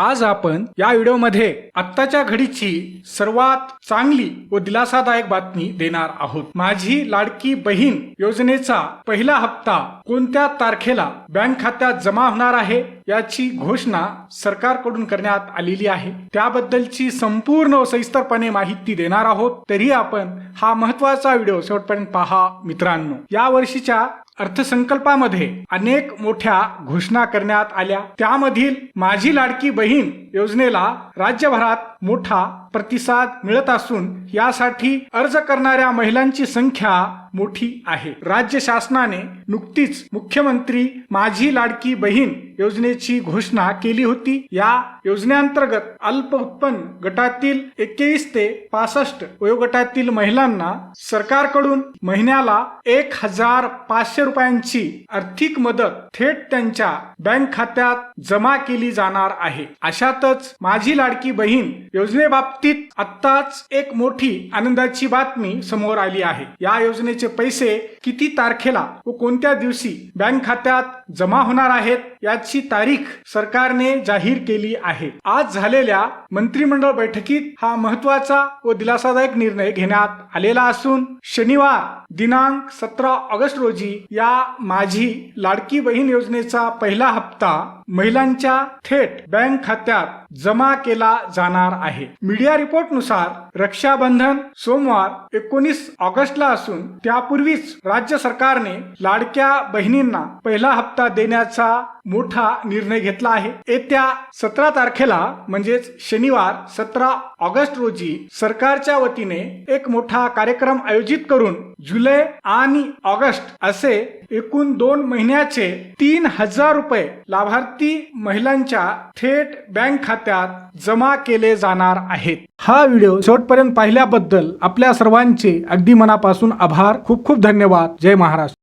आज आपण या व्हिडिओमध्ये आत्ताच्या घडीची सर्वात चांगली व दिलासादायक बातमी देणार आहोत. माझी लाडकी बहीण योजनेचा पहिला हप्ता कोणत्या तारखेला बँक खात्यात जमा होणार आहे याची घोषणा सरकारकडून करण्यात आलेली आहे. त्याबद्दलची संपूर्ण सविस्तरपणे माहिती देणार आहोत. तरी आपण हा महत्त्वाचा व्हिडिओ शेवटपर्यंत पहा मित्रांनो. या वर्षीच्या अर्थसंकल्पामध्ये अनेक मोठ्या घोषणा करण्यात आल्या. त्यामधील माझी लाडकी बहीण योजनेला राज्यभरात मोठा प्रतिसाद मिळत असून यासाठी अर्ज करणाऱ्या महिलांची संख्या मोठी आहे. राज्य शासनाने नुकतीच मुख्यमंत्री माझी लाडकी बहीण योजनेची घोषणा केली होती. या योजनेअंतर्गत अल्प उत्पन्न गटातील एकवीस ते पासष्ट वयोगटातील महिलांना सरकारकडून महिन्याला एक हजार पाचशे रुपयांची आर्थिक मदत थेट त्यांच्या बँक खात्यात जमा केली जाणार आहे. अशातच माझी लाडकी बहीण योजनेबाबतीत आत्ताच एक मोठी आनंदाची बातमी समोर आली आहे. या योजनेचे पैसे किती तारखेला व कोणत्या दिवशी बँक खात्यात जमा होणार आहेत याची तारीख सरकारने जाहीर केली आहे. आज झालेल्या मंत्रिमंडळ बैठकीत हा महत्त्वाचा व दिलासादायक निर्णय घेण्यात आलेला असून शनिवार दिनांक सतरा ऑगस्ट रोजी या माझी लाडकी बहीण योजनेचा पहिला हप्ता महिलांच्या थेट बँक खात्यात जमा केला जाणार आहे. मीडिया रिपोर्टनुसार रक्षाबंधन सोमवार एकोणीस ऑगस्टला असून त्यापूर्वीच राज्य सरकारने लाडक्या बहिणींना पहिला हप्ता देण्याचा मोठा निर्णय घेतला आहे. येत्या सतरा तारखेला म्हणजेच शनिवार सतरा ऑगस्ट रोजी सरकारच्या वतीने एक मोठा कार्यक्रम आयोजित करून जुलै आणि ऑगस्ट असे एकूण दोन महिन्याचे तीन हजार रुपये लाभार्थी महिलांच्या थेट बँक खात्यात जमा केले जाणार आहेत. हा व्हिडिओ शेवटपर्यंत पाहिल्याबद्दल आपल्या सर्वांचे अगदी मनापासून आभार. खूप खूप धन्यवाद. जय महाराष्ट्र.